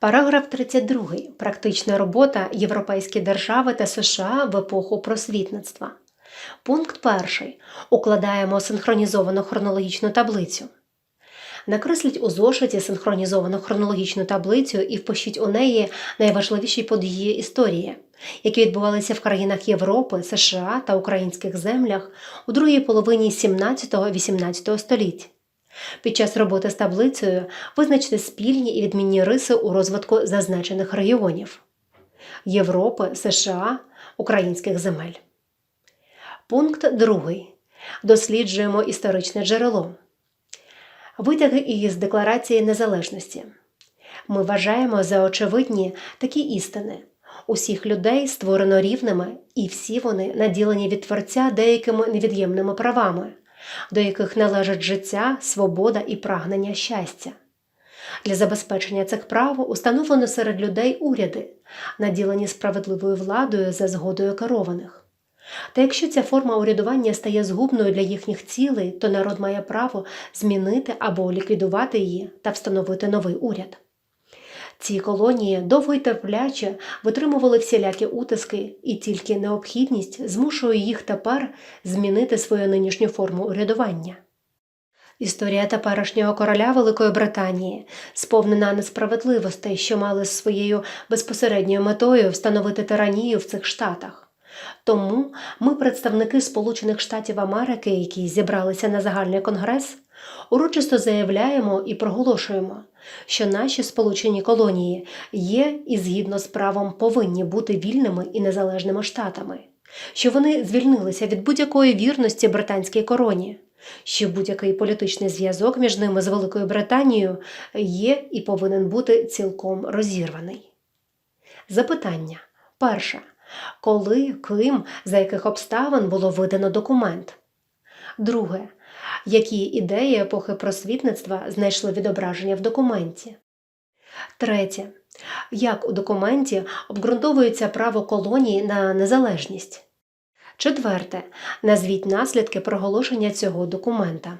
Параграф 32. Практична робота Європейські держави та США в епоху просвітництва. Пункт 1. Укладаємо синхронізовану хронологічну таблицю. Накресліть у зошиті синхронізовану хронологічну таблицю і впишіть у неї найважливіші події історії, які відбувалися в країнах Європи, США та українських землях у другій половині 17-18 століть. Під час роботи з таблицею визначте спільні і відмінні риси у розвитку зазначених регіонів Європи, США, українських земель. Пункт 2. Досліджуємо історичне джерело. Витяги із Декларації Незалежності. Ми вважаємо за очевидні такі істини. Усіх людей створено рівними, і всі вони наділені від Творця деякими невід'ємними правами, до яких належать життя, свобода і прагнення щастя. Для забезпечення цих прав установлено серед людей уряди, наділені справедливою владою за згодою керованих. Та якщо ця форма урядування стає згубною для їхніх цілей, то народ має право змінити або ліквідувати її та встановити новий уряд. Ці колонії довго й терпляче витримували всілякі утиски, і тільки необхідність змушує їх тепер змінити свою нинішню форму урядування. Історія теперішнього короля Великої Британії сповнена несправедливостей, що мали своєю безпосередньою метою встановити тиранію в цих штатах. Тому ми, представники Сполучених Штатів Америки, які зібралися на загальний конгрес, урочисто заявляємо і проголошуємо, що наші сполучені колонії є і згідно з правом повинні бути вільними і незалежними штатами, що вони звільнилися від будь-якої вірності британській короні, що будь-який політичний зв'язок між ними з Великою Британією є і повинен бути цілком розірваний. Запитання перше. Коли, ким, за яких обставин було видано документ? Друге. Які ідеї епохи просвітництва знайшли відображення в документі? Третє. Як у документі обґрунтовується право колонії на незалежність? Четверте. Назвіть наслідки проголошення цього документа.